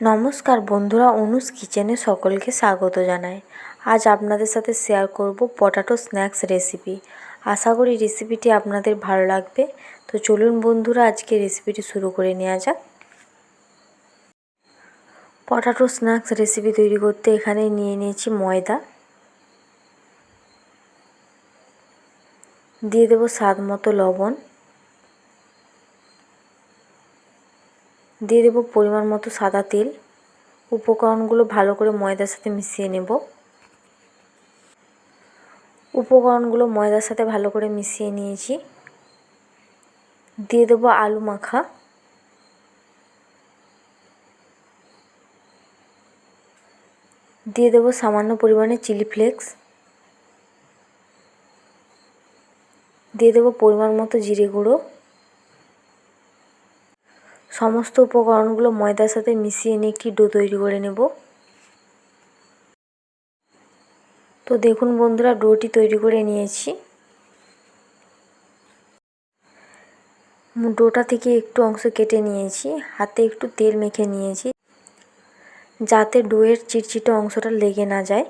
নমস্কার বন্ধুরা অনুস কিচেনে সকলকে স্বাগত জানাই। আজ আপনাদের সাথে শেয়ার করব পটাটো স্ন্যাক্স রেসিপি আশা করি রেসিপিটি আপনাদের ভালো লাগবে। তো চলুন বন্ধুরা, আজকে রেসিপিটি শুরু করে নেওয়া যাক। পটাটো স্ন্যাক্স রেসিপি তৈরি করতে এখানে নিয়ে নিয়েছি ময়দা। দিয়ে দেবো স্বাদ মতো লবণ। দিয়ে দেবো পরিমাণ মতো সাদা তেল। উপকরণগুলো ভালো করে ময়দার সাথে মিশিয়ে নেব। উপকরণগুলো ময়দার সাথে ভালো করে মিশিয়ে নিয়েছি। দিয়ে দেবো আলু মাখা। দিয়ে দেবো সামান্য পরিমাণে চিলি ফ্লেক্স। দিয়ে দেবো পরিমাণ মতো জিরে গুঁড়ো। সমস্ত উপকরণগুলো ময়দার সাথে মিশিয়ে নিয়ে একটি ডো তৈরি করে নেব। তো দেখুন বন্ধুরা, ডোটি তৈরি করে নিয়েছি। ডোটা থেকে একটু অংশ কেটে নিয়েছি, হাতে একটু তেল মেখে নিয়েছি, যাতে ডোয়ের চিটচিটে অংশটা লেগে না যায়।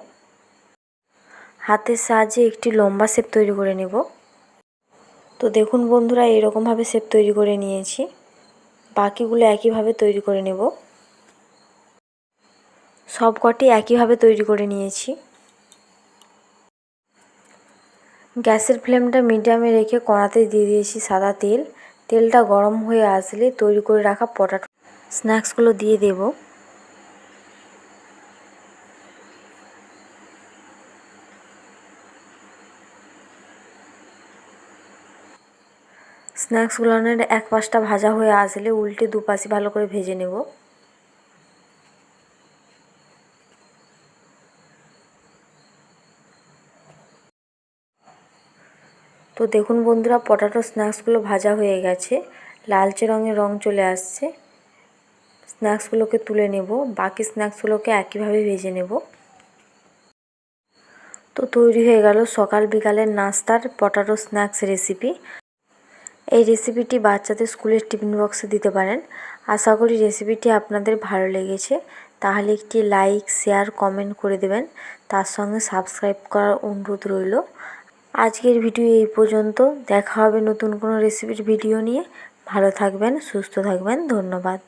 হাতের সাহায্যে একটি লম্বা শেপ তৈরি করে নেব। তো দেখুন বন্ধুরা, এরকমভাবে শেপ তৈরি করে নিয়েছি। বাকিগুলো একইভাবে তৈরি করে নেব। সব কটি একইভাবে তৈরি করে নিয়েছি। গ্যাসের ফ্লেমটা মিডিয়ামে রেখে কড়াতে দিয়ে দিয়েছি সাদা তেল। তেলটা গরম হয়ে আসলে তৈরি করে রাখা পটাটো স্ন্যাক্সগুলো দিয়ে দেবো। স্ন্যাক্সগুলোনের এক পাশটা ভাজা হয়ে আসলে উল্টে দুপাশে ভালো করে ভেজে নেব। তো দেখুন বন্ধুরা, পটাটো স্ন্যাক্সগুলো ভাজা হয়ে গেছে। লালচে রঙের রং চলে আসছে। স্ন্যাক্সগুলোকে তুলে নেব। বাকি স্ন্যাক্সগুলোকে একইভাবে ভেজে নেব। তো তৈরি হয়ে গেল সকাল বিকালের নাস্তার পটাটো স্ন্যাক্স রেসিপি। এই রেসিপিটি বাচ্চাদের স্কুলের টিফিন বক্সে দিতে পারেন। আশা করি রেসিপিটি আপনাদের ভালো লেগেছে। তাহলে একটি লাইক শেয়ার কমেন্ট করে দেবেন। তার সঙ্গে সাবস্ক্রাইব করার অনুরোধ রইল। আজকের ভিডিও এই পর্যন্ত। দেখা হবে নতুন কোনো রেসিপির ভিডিও নিয়ে। ভালো থাকবেন, সুস্থ থাকবেন। ধন্যবাদ।